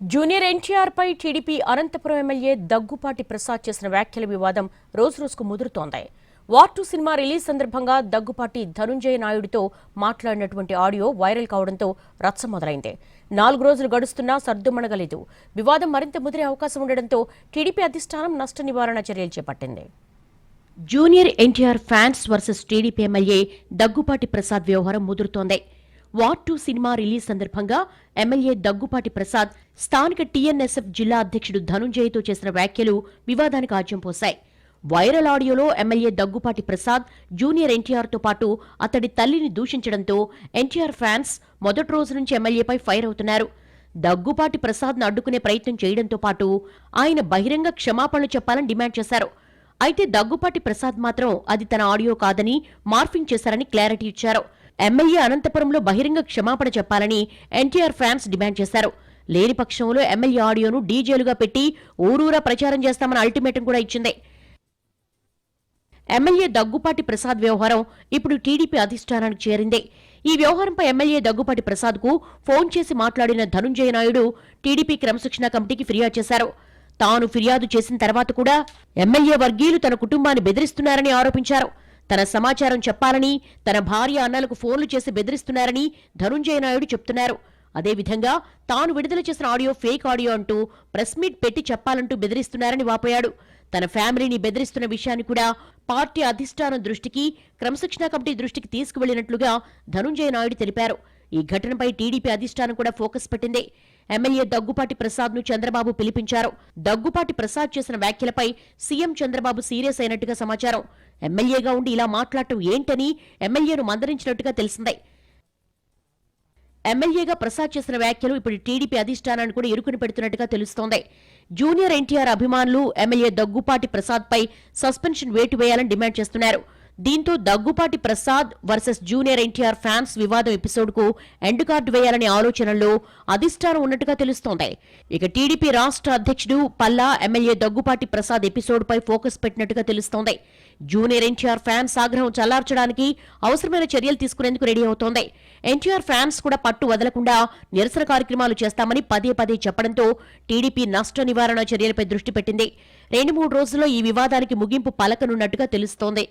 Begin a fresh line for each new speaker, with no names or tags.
Junior NTR పై TDP Anantapuram MLA Daggupati Prasad చేసిన వ్యాఖ్యల వివాదం రోజురోజుకు ముదురుతోంది. వార్ టూ సినిమా రిలీజ్ సందర్భంగా దగ్గుపాటి ధనుంజయ నాయుడితో మాట్లాడినటువంటి ఆడియో వైరల్ కావడంతో రచ్చ మొదలైంది. నాలుగు రోజులు గడుస్తున్నా సర్దుమణగలేదు. వివాదం మరింత ముదిరే అవకాశం ఉండడంతో టీడీపీ అధిష్టానం నష్ట నివారణ చర్యలు చేపట్టింది. Junior NTR fans versus TDP MLA Daggupati Prasad వ్యవహారం ముదురుతోంది. వార్ టూ సినిమా రిలీజ్ సందర్భంగా ఎమ్మెల్యే దగ్గుపాటి ప్రసాద్ స్థానిక టీఎన్ఎస్ఎఫ్ జిల్లా అధ్యక్షుడు ధనుంజయ్తో చేసిన వ్యాఖ్యలు వివాదానికి ఆజ్యం పోశాయి. వైరల్ ఆడియోలో ఎమ్మెల్యే దగ్గుపాటి ప్రసాద్ జూనియర్ ఎన్టీఆర్తో పాటు అతడి తల్లిని దూషించడంతో ఎన్టీఆర్ ఫ్యాన్స్ మొదటి రోజు నుంచి ఎమ్మెల్యేపై ఫైర్ అవుతున్నారు. దగ్గుపాటి ప్రసాద్ను అడ్డుకునే ప్రయత్నం చేయడంతో పాటు ఆయన బహిరంగ క్షమాపణలు చెప్పాలని డిమాండ్ చేశారు. అయితే దగ్గుపాటి ప్రసాద్ మాత్రం అది తన ఆడియో కాదని మార్ఫింగ్ చేశారని క్లారిటీ ఇచ్చారు. ఎమ్మెల్యే అనంతపురంలో బహిరంగ క్షమాపణ చెప్పాలని ఎన్టీఆర్ ఫ్యాన్స్ డిమాండ్ చేశారు. లేని పక్షంలో ఎమ్మెల్యే ఆడియోను డీజేలుగా పెట్టి ఊరూరా ప్రచారం చేస్తామని అల్టిమేటం కూడా ఇచ్చింది. ఎమ్మెల్యే దగ్గుపాటి ప్రసాద్ వ్యవహారం ఇప్పుడు టీడీపీ అధిష్టానానికి చేరింది. ఈ వ్యవహారంపై ఎమ్మెల్యే దగ్గుపాటి ప్రసాద్కు ఫోన్ చేసి మాట్లాడిన ధనుంజయ నాయుడు టీడీపీ క్రమశిక్షణ కమిటీకి ఫిర్యాదు చేశారు. తాను ఫిర్యాదు చేసిన తర్వాత కూడా ఎమ్మెల్యే వర్గీయులు తన కుటుంబాన్ని బెదిరిస్తున్నారని ఆరోపించారు. తన సమాచారం చెప్పాలని తన భార్య అన్నలకు ఫోన్లు చేసి బెదిరిస్తున్నారని ధనుంజయ నాయుడు చెప్తున్నారు. అదేవిధంగా తాను విడుదల చేసిన ఆడియో ఫేక్ ఆడియో అంటూ ప్రెస్ మీట్ పెట్టి చెప్పాలంటూ బెదిరిస్తున్నారని వాపోయాడు. తన ఫ్యామిలీని బెదిరిస్తున్న విషయాన్ని కూడా పార్టీ అధిష్టానం దృష్టికి క్రమశిక్షణ కమిటీ దృష్టికి తీసుకువెళ్ళినట్లుగా ధనుంజయ నాయుడు తెలిపారు. ఈ ఘటనపై టీడీపీ అధిష్టానం కూడా ఫోకస్ పెట్టింది. ఎమ్మెల్యే దగ్గుపాటి ప్రసాద్ను చంద్రబాబు పిలిపించారు. దగ్గుపాటి ప్రసాద్ చేసిన వ్యాఖ్యలపై సీఎం చంద్రబాబు సీరియస్ అయినట్టుగా సమాచారం. ఎమ్మెల్యేగా ఉండి ఇలా మాట్లాడటం ఏంటని ఎమ్మెల్యేను మందరించినట్టుగా తెలిసిందే. ఎమ్మెల్యేగా ప్రసాద్ చేసిన వ్యాఖ్యలు ఇప్పుడు టీడీపీ అధిష్టానాన్ని కూడా ఇరుకుని పెడుతున్నట్టుగా తెలుస్తోంది. జూనియర్ ఎన్టీఆర్ అభిమానులు ఎమ్మెల్యే దగ్గుపాటి ప్రసాద్ పై సస్పెన్షన్ వేటు వేయాలని డిమాండ్ చేస్తున్నారు. దీంతో Daggupati Prasad versus junior NTR fans వివాదం ఎపిసోడ్కు ఎండ్ కార్డు వేయాలనే ఆలోచనల్లో అధిష్టానం ఉన్నట్టుగా తెలుస్తోంది. ఇక టీడీపీ రాష్ట్ర అధ్యక్షుడు పల్లా ఎమ్మెల్యే దగ్గుపాటి ప్రసాద్ ఎపిసోడ్పై ఫోకస్ పెట్టినట్టుగా తెలుస్తోంది. జూనియర్ ఎన్టీఆర్ ఫ్యాన్స్ ఆగ్రహం చల్లార్చడానికి అవసరమైన చర్యలు తీసుకునేందుకు రెడీ అవుతోంది. ఎన్టీఆర్ ఫ్యాన్స్ కూడా పట్టు వదలకుండా నిరసన కార్యక్రమాలు చేస్తామని పదే పదే చెప్పడంతో టీడీపీ నష్ట నివారణ చర్యలపై దృష్టి పెట్టింది. రెండు మూడు రోజుల్లో ఈ వివాదానికి ముగింపు పలకనున్నట్టుగా తెలుస్తోంది.